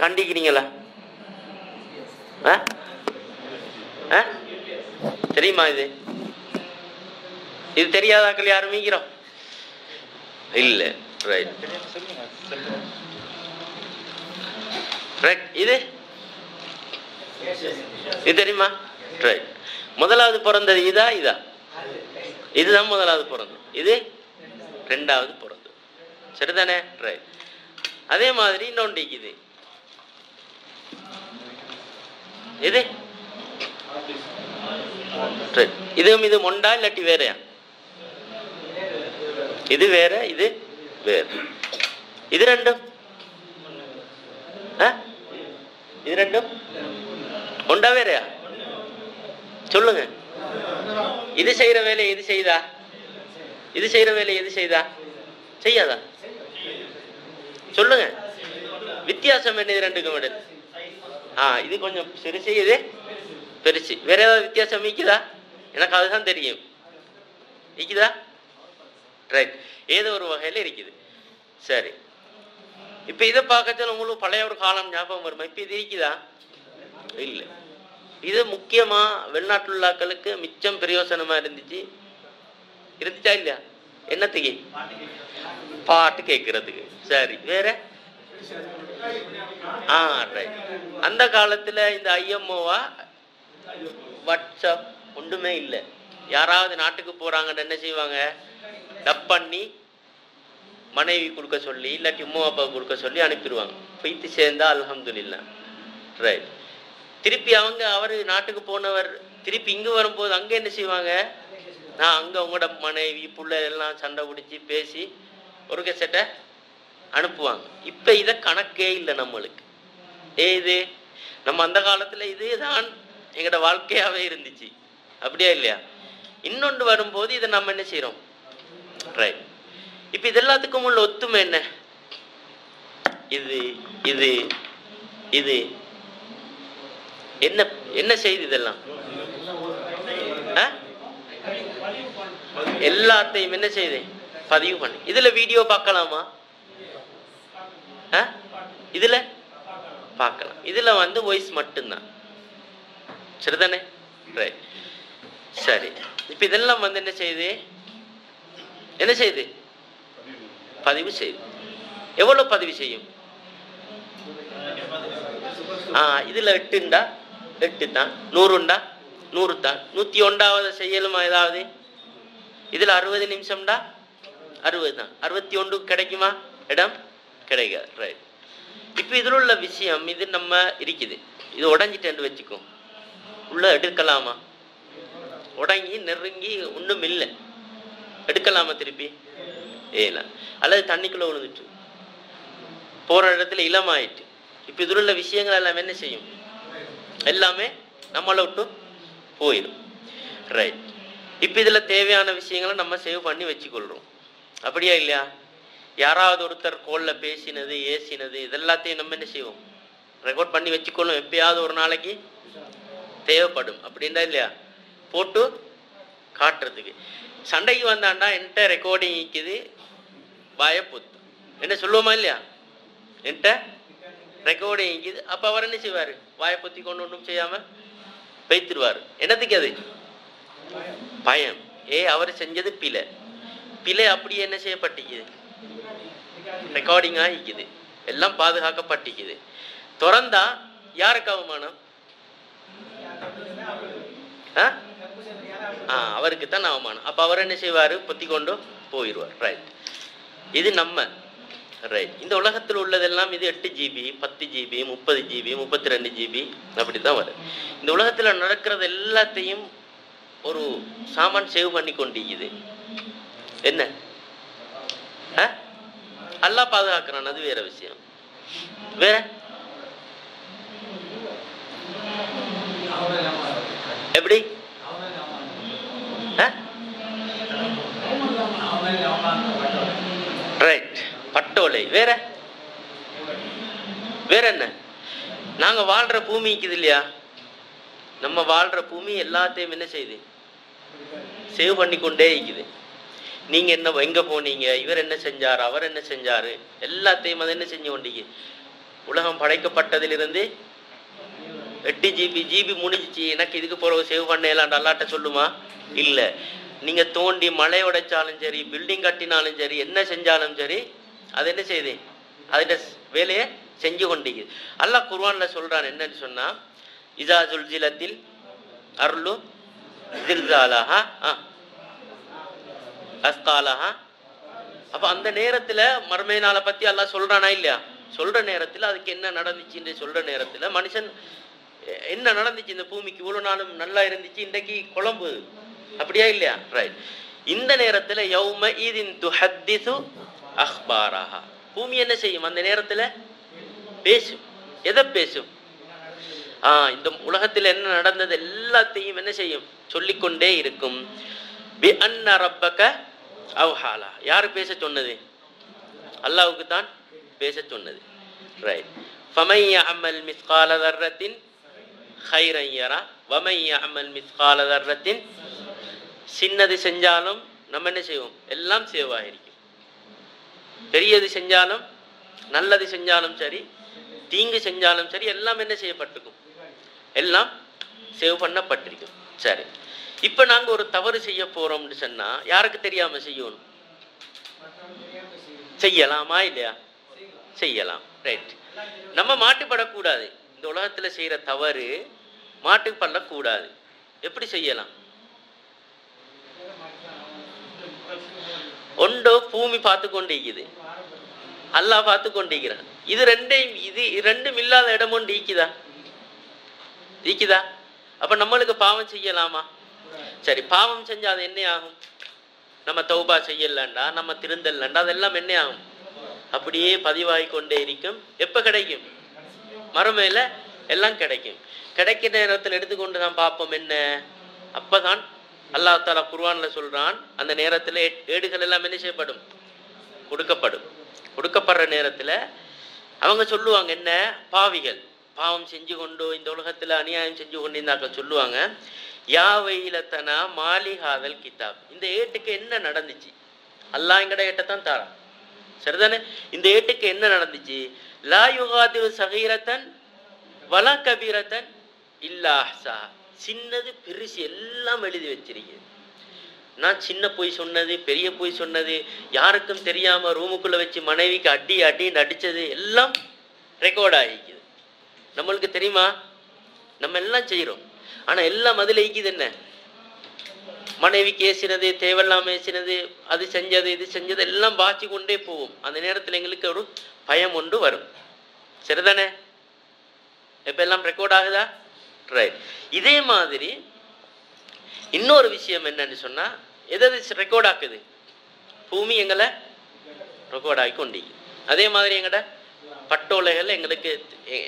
கண்டிக்கிறீங்களா? ஆ? ஆ? தெரியுமா இது? இது தெரியாதாக்கள் யாரும் மீக்கிறோம்? இல்ல ரைட் ரைட் இது? இது தெரியுமா? ரைட் முதலாவது பிறந்தது இதா இதா? இதுதான் முதலாவது பிறந்தது. இது? ரெண்டாவது பிறந்தது. சரிதானே? ரைட் அதே மாதிரி இன்னொன்று இது. இது? இதுவும் இது மொண்டா இல்லாட்டி வேறயா? இது வேற இது வேற. இது ரெண்டும்? ஆ? இது ரெண்டும்? ஒண்டா வேறையா? சொல்லுங்க. இது செய்யற வேலையை இது செய்தா? இது செய்யற வேலையை இது செய்தா? செய்யாதா? சொல்லுங்க. வித்தியாசம் என்ன இது ரெண்டுக்கும் இடையில? ஆ இது கொஞ்சம் சிறுசு இது பெருசு. வேற ஏதாவது வித்தியாசம் விற்குதா எனக்கு அதுதான் தெரியும். விற்குதா ரைட் ஏதோ ஒரு வகையில் இருக்குது. சரி. இப்போ இதை பார்க்கச்சல உங்களுக்கு பழைய ஒரு காலம் ஞாபகம் வருமா? இப்போ இது இருக்குதா? இல்லை. இது முக்கியமா வெளிநாட்டுள்ளாக்களுக்கு மிச்சம் பிரயோசனமா இருந்துச்சு? இருந்துச்சா இல்லையா? என்னத்துக்கு? பாட்டு கேட்கறதுக்கு. சரி. வேற? ஆ ரைட் அந்த காலத்துல இந்த ஐஎம்ஓவா வாட்ஸ்அப் ஒன்றுமே இல்லை. யாராவது நாட்டுக்கு போறாங்கன்னு என்ன செய்வாங்க? டப் பண்ணி மனைவி கொடுக்க சொல்லி இல்லாட்டி உம்மா அப்பா கொடுக்க சொல்லி அனுப்பிடுவாங்க. போய்த்து சேர்ந்தா அல்ஹம்துலில்லாஹ் ரைட் திருப்பி அவங்க அவர் நாட்டுக்கு போனவர் திருப்பி இங்கே வரும்போது அங்கே என்ன செய்வாங்க? நான் அங்கே உங்களோட மனைவி புள்ள எல்லாம் சண்டை பிடிச்சி பேசி ஒரு கெசட்டை அனுப்புவாங்க. இப்போ இதை கணக்கே இல்லை நம்மளுக்கு. ஏ இது நம்ம அந்த காலத்தில் இதுதான் எங்களோட வாழ்க்கையாகவே இருந்துச்சு. அப்படியா இல்லையா? இன்னொன்று வரும்போது இதை நம்ம என்ன செய்கிறோம் ரைட் இப்போ இது எல்லாத்துக்கும் உள்ள ஒத்துமை என்ன? இது இது இது. என்ன என்ன செய்தி இதெல்லாம்? ஆ? எல்லாத்தையும் என்ன செய்து பதிவு பண்ணு இதுல வீடியோ பார்க்கலாமா? இதுல? பார்க்கலாம். இதுல வந்து வாய்ஸ் மட்டும்தான். சரிதானே? ரைட் சரி. இப்ப இதெல்லாம் வந்து என்ன செய்யுது? என்ன செய்யுது? பதிவு செய்யுது. எவ்வளவு பதிவு செய்யும்? ஆ இதுல எட்டுண்டா எட்டு தான். நூறுண்டா நூறு தான். நூத்தி ஒன்றாவது செய்யலுமா ஏதாவது? இதுல அறுபது நிமிஷம்டா? அறுபது தான். அறுபத்தி ஒன்று கிடைக்குமா? இடம்? கிடைக்காது ரைட் இப்போ இதில் உள்ள விஷயம் இது நம்ம இருக்குது. இது உடஞ்சிட்டேன்னு வச்சுக்கோ. உள்ள எடுக்கலாமா? உடங்கி நெருங்கி ஒன்றும் இல்லை. எடுக்கலாமா திருப்பி? ஏன்னா அல்லது தண்ணிக்குள்ளே விழுந்துட்டு போகிற இடத்துல இளமாயிட்டு. இப்போ இதில் உள்ள விஷயங்கள் எல்லாம் என்ன செய்யும்? எல்லாமே நம்மளை விட்டு போயிடும். ரைட் இப்போ இதில் தேவையான விஷயங்களை நம்ம சேவ் பண்ணி வச்சுக்கொள்கிறோம் அப்படியா இல்லையா? யாராவது ஒருத்தர் கோலில் பேசினது ஏசினது இதெல்லாத்தையும் நம்ம என்ன செய்வோம்? ரெக்கார்ட் பண்ணி வச்சுக்கொள்ளும் எப்பயாவது ஒரு நாளைக்கு தேவைப்படும். அப்படின்னா இல்லையா? போட்டு காட்டுறதுக்கு. சண்டைக்கு வந்தாண்டா என்கிட்ட ரெக்கார்டிங் இருக்குது வாய பொத்து. என்ன சொல்லுவோமா இல்லையா? என்கிட்ட ரெக்கார்டிங் இருக்குது அப்போ அவர் என்ன செய்வார்? வாயை பொத்தி கொண்டு ஒன்றும் செய்யாமல் வைத்துருவார். என்னத்துக்கு அது? பயம். ஏ அவர் செஞ்சது பிழை. பிழை அப்படியே என்ன செய்யப்பட்டிக்குது ரெக்கார்டிங் ஆகிக்குது. எல்லாம் பாதுகாக்கப்பட்டிக்குது. திறந்தா யாருக்கு அவமானம்? ஆ? ஆ அவருக்கு தான் அவமானம். அப்போ அவர் என்ன செய்வார்? பொத்தி கொண்டு போயிடுவார் ரைட் இது நம்ம. ரைட் இந்த உலகத்தில் உள்ளதெல்லாம் இது எட்டு ஜிபி பத்து ஜிபி முப்பது ஜிபி முப்பத்தி ரெண்டு ஜிபி அப்படி தான் வரும். இந்த உலகத்தில் நடக்கிறது எல்லாத்தையும் ஒரு சாமான் சேவ் பண்ணி கொண்டிருக்குது என்ன? ஆ? அல்லாஹ் பாதுகாக்கிறான் அது வேற விஷயம். வேற? எப்படி? ரைட் பட்டோலை. வேற? வேற என்ன? நாங்க வாழ்ற பூமி இருக்குது இல்லையா? நம்ம வாழ்ற பூமி எல்லாத்தையும் என்ன செய்யுது? சேவ் பண்ணி கொண்டே இருக்குது. நீங்க என்ன எங்க போனீங்க? இவர் என்ன செஞ்சாரு? அவர் என்ன செஞ்சாரு? எல்லாத்தையும் அதை என்ன செஞ்சு கொண்டீங்க? உலகம் படைக்கப்பட்டதிலிருந்து எட்டு ஜிபி ஜிபி முடிஞ்சிச்சு. எனக்கு இதுக்கு பிறகு சேவ் பண்ணலாம் அல்லாட்ட சொல்லுமா? இல்லை. நீங்க தோண்டி மழை உடைச்சாலும் சரி பில்டிங் கட்டினாலும் சரி என்ன செஞ்சாலும் சரி அது என்ன செய்யுது அதோட வேலையை செஞ்சு கொண்டீங்க. அல்லாஹ் குர்வானில் சொல்றான் என்னன்னு சொன்னா இதா ஜுல்ஜிலத்தில் அருளு ஜில்சாலஹா ஆ. அஸ்காலஹா. அப்ப அந்த நேரத்துல மறுமை நாளை பத்தி எல்லாம் சொல்றானா இல்லையா? சொல்ற நேரத்துல அதுக்கு என்ன நடந்துச்சுன்னு சொல்ற நேரத்துல மனுஷன் என்ன நடந்துச்சு? இந்த பூமிக்கு இவ்வளவு நாளும் நல்லா இருந்துச்சு இன்றைக்கு குழம்பு. அப்படியா இல்லையா? ரைட் இந்த நேரத்துல யௌம ஈதின் துஹத்திசு அஹ்பாரஹா. பூமி என்ன செய்யும்? அந்த நேரத்துல பேசும். எதை பேசும்? ஆ இந்த உலகத்தில் என்ன நடந்தது? எல்லாத்தையும் என்ன செய்யும்? சொல்லிக்கொண்டே இருக்கும். பி அன்ன ரப்பக அவ்ஹாலா. யார் பேச சொன்னது? அல்லாவுக்கு தான் பேச சொன்னது. ரைட் ஃபமை யஅமல் மிஸ்கால தர்ரத்தின் ஹைரையரா வமைய அமல் மிஸ் மிஸ்கால தர்ரத்தின் சின்னது செஞ்சாலும் நம்ம என்ன செய்வோம்? எல்லாம் சேவாயிருக்கும். பெரியது செஞ்சாலும் நல்லது செஞ்சாலும் சரி தீங்கு செஞ்சாலும் சரி எல்லாம் என்ன செய்யப்பட்டிருக்கும்? எல்லாம் சேவ் பண்ணப்பட்டிருக்கும். சரி. இப்போ நாங்க ஒரு தவறு செய்ய போறோம்னு சொன்னா யாருக்கு தெரியாம செய்யணும்? செய்யலாமா இல்லையா? செய்யலாம். ரைட் நம்ம மாட்டுப்படக்கூடாது. இந்த உலகத்துல செய்யற தவறு மாட்டுப்படக்கூடாது. எப்படி செய்யலாம்? ஒண்டோ பூமி பார்த்து கொண்டிருக்குது அல்லாஹ் பார்த்து கொண்டிருக்கிறான் இது ரெண்டையும் இது ரெண்டும் இல்லாத இடம் ஒன்று ஈக்குதா ஈக்குதா அப்ப நம்மளுக்கு பாவம் செய்யலாமா? சரி பாவம் செஞ்சா அது என்ன ஆகும் நம்ம தௌபா செய்யலண்டா நம்ம திருந்தல்லண்டா அதெல்லாம் என்ன ஆகும் அப்படியே பதிவாகி கொண்டே இருக்கும். எப்ப கிடைக்கும்? மறுமையில எல்லாம் கிடைக்கும். கிடைக்கிற நேரத்தில் எடுத்துக்கொண்டு தான் பார்ப்போம் என்ன? அப்பதான் அல்லாஹ் தாலா குர்ஆன்ல சொல்றான் அந்த நேரத்தில் ஏ- ஏடுகள் எல்லாம் என்ன செய்யப்படும்? கொடுக்கப்படும். கொடுக்கப்படுற நேரத்துல அவங்க சொல்லுவாங்க என்ன? பாவிகள். பாவம் செஞ்சு கொண்டு இந்த உலகத்துல அநியாயம் செஞ்சு கொண்டு இருந்தாக்க சொல்லுவாங்க. யாவையிலத்தனா மாலிஹாதல் கிதாப். இந்த ஏட்டுக்கு என்ன நடந்துச்சு? அல்லாஹ் எங்கட ஏட்டத்தான் தாரான். சரிதானே? இந்த ஏட்டுக்கு என்ன நடந்துச்சு? லா யுகாதிரு சகீரத்தன் வலா கபீரத்தன் இல்லா சா சின்னது பெருசு எல்லாம் எழுதி வச்சிருக்கேன் நான் சின்ன பொய் சொன்னது பெரிய பொய் சொன்னது யாருக்கும் தெரியாம ரூமுக்குள்ள வச்சு மனைவிக்கு அடி அடின்னு அடிச்சது எல்லாம் ரெக்கார்ட் ஆகிக்குது. நம்மளுக்கு தெரியுமா? நம்ம எல்லாம் செய்கிறோம் ஆனா எல்லாம் அதுல ஈக்குது என்ன? மனைவிக்கு ஏசினது தேவையில்லாம ஏசினது அது செஞ்சது இது செஞ்சது எல்லாம் பாய்ச்சி கொண்டே போகும். அந்த நேரத்துல எங்களுக்கு ஒரு பயம் ஒன்று வரும். சரிதானே? இப்போ எல்லாம் ரெக்கார்ட் ஆகுதா? ரைட் இதே மாதிரி இன்னொரு விஷயம் என்னன்னு சொன்னா எதாவது ரெக்கார்ட் ஆக்குது? பூமி எங்களை ரெக்கார்ட் ஆகி கொண்டீங்க அதே மாதிரி எங்கட பட்டோலைகள் எங்களுக்கு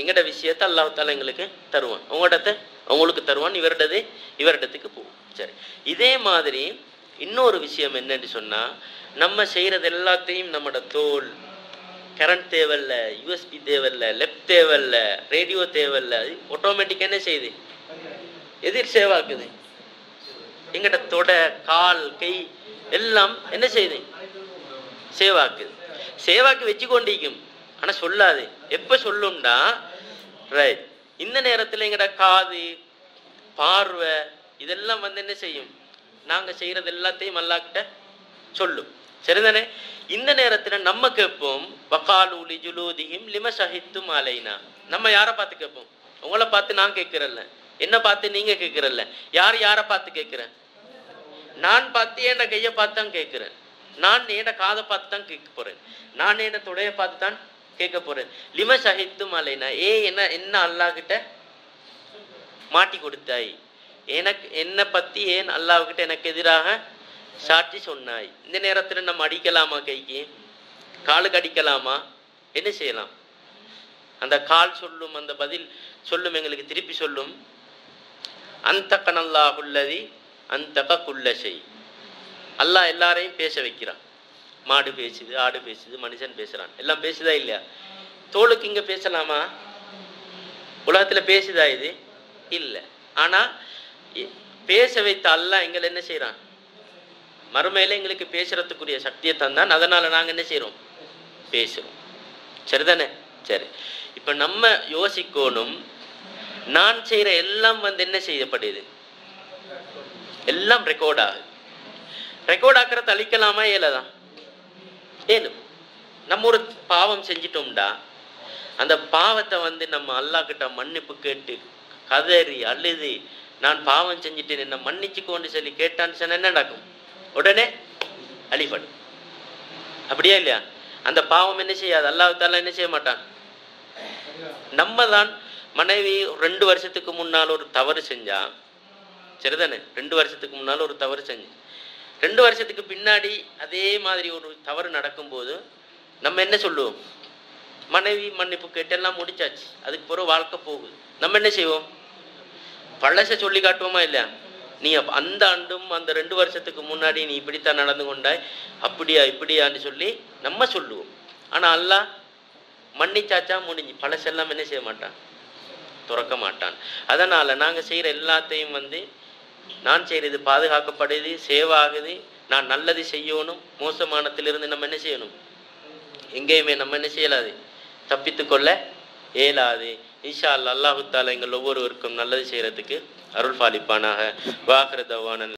எங்கட விஷயத்தை அல்லாஹால எங்களுக்கு தருவான். உங்கள்கிட்ட அவங்களுக்கு தருவான் இவரிடது இவரிடத்துக்கு போகும். சரி. இதே மாதிரி இன்னொரு விஷயம் என்னன்னு சொன்னா நம்ம செய்யறது எல்லாத்தையும் நம்மட தோல் கரண்ட் தேவையில்ல யூஎஸ்பி தேவையில்ல லெஃப்ட் தேவையில்ல ரேடியோ தேவையில்ல ஆட்டோமேட்டிக்காக என்ன செய்யுது? எதிர் சேவாக்குது எங்கிட்ட தொடை கால் கை எல்லாம் என்ன செய்யுது? சேவாக்குது சேவாக்கு வச்சு கொண்டிருக்கும் ஆனா சொல்லாது. எப்ப சொல்லும்டா ரைட் இந்த நேரத்தில் எங்கட காது பார்வை இதெல்லாம் வந்து என்ன செய்யும்? நாங்கள் செய்யறது எல்லாத்தையும் அல்லாக்கிட்ட சொல்லும். சரிதானே? இந்த நேரத்தில் நம்ம கேட்போம் வக்காலூலி ஜுலூதியும் லிம ஷஹித்தும் அலைனா? நம்ம யாரை பார்த்து கேட்போம்? உங்களை பார்த்து நான் கேட்கிறல்ல. என்ன பார்த்து நீங்கள் கேட்கிறல்ல? யார் யாரை பார்த்து கேட்குறேன்? நான் பார்த்து என் கையை பார்த்து தான் கேட்குறேன். நான் என் காதை பார்த்து தான் கேட்க போறேன். நான் என் தொடையை பார்த்து தான் கேட்க போறேன். லிம ஷஹித்தும் அலைனா ஏ என்ன என்ன அல்லாஹ் கிட்ட மாட்டி கொடுத்தாய்? எனக்கு என்னை பத்தி ஏன் அல்லாஹ்கிட்ட எனக்கு எதிராக சாட்சி சொன்னாய்? இந்த நேரத்துல நம்ம அடிக்கலாமா கைக்கு? காலுக்கு அடிக்கலாமா? என்ன செய்யலாம்? அந்த கால் சொல்லும் அந்த பதில் சொல்லும் எங்களுக்கு திருப்பி சொல்லும். அந்த கனல்லாஹுல்லதி அந்த குள்ள செய் அல்லாஹ் எல்லாரையும் பேச வைக்கிறான். மாடு பேசுது ஆடு பேசுது மனுஷன் பேசுறான். எல்லாம் பேசுதா இல்லையா? தோளுக்கு இங்க பேசலாமா? உலகத்துல பேசுதா இது? இல்ல. ஆனா பேச வைத்த அல்லாஹ் எங்களை என்ன செய்யறான் மறுமையில எங்களுக்கு பேசுறதுக்குரிய சக்தியை தந்தான். அதனால நாங்க என்ன செய்றோம்? பேசுறோம். சரிதானே? சரி. இப்ப நம்ம யோசிக்கணும். நான் செய்யற எல்லாம் வந்து என்ன செய்யப்படுது? எல்லாம் ரெக்கார்ட் ஆகுது. ரெக்கார்ட் ஆக்கிறத அழிக்கலாமா? இயலதான் ஏலும் நம்ம ஒரு பாவம் செஞ்சிட்டோம்டா. அந்த பாவத்தை வந்து நம்ம அல்லாஹ் கிட்ட மன்னிப்பு கேட்டு கதறி அழுது நான் பாவம் செஞ்சுட்டேன் என்ன மன்னிச்சுக்கோன்னு சொல்லி கேட்டான்னு சொன்ன என்ன நடக்கும்? உடனே அழிபடும். அப்படியா இல்லையா? அந்த பாவம் என்ன செய்யாது? அல்லாஹ் என்ன செய்ய மாட்டான்? நம்ம தான் மனைவி ரெண்டு வருஷத்துக்கு முன்னால் ஒரு தவறு செஞ்சா சரிதானே? ரெண்டு வருஷத்துக்கு முன்னால் ஒரு தவறு செஞ்சேன் ரெண்டு வருஷத்துக்கு பின்னாடி அதே மாதிரி ஒரு தவறு நடக்கும்போது நம்ம என்ன சொல்லுவோம்? மனைவி மன்னிப்பு கேட்டெல்லாம் முடிச்சாச்சு. அதுக்கு பிறகு வாழ்க்கை போகுது. நம்ம என்ன செய்வோம்? பழச சொல்லி காட்டுவோமா இல்லையா? நீ அந்த ஆண்டும் அந்த ரெண்டு வருஷத்துக்கு முன்னாடி நீ இப்படித்தான் நடந்து கொண்டாய் அப்படியா இப்படியான்னு சொல்லி நம்ம சொல்லுவோம். ஆனால் அல்லா மன்னிச்சாச்சா முடிஞ்சு. பழசெல்லாம் என்ன செய்ய மாட்டான்? துறக்க மாட்டான். அதனால நாங்கள் செய்கிற எல்லாத்தையும் வந்து நான் செய்யறது பாதுகாக்கப்படுது சேவாகுது நான் நல்லது செய்யணும் மோசமானத்திலிருந்து நம்ம என்ன செய்யணும்? எங்கேயுமே நம்ம என்ன செய்யலாது. தப்பித்து கொள்ள இயலாது. இன்ஷா அல்லாஹு தாலா எங்கள் ஒவ்வொருவருக்கும் நல்லது செய்யறதுக்கு அருள் பாலிப்பானாக. வாகரதவான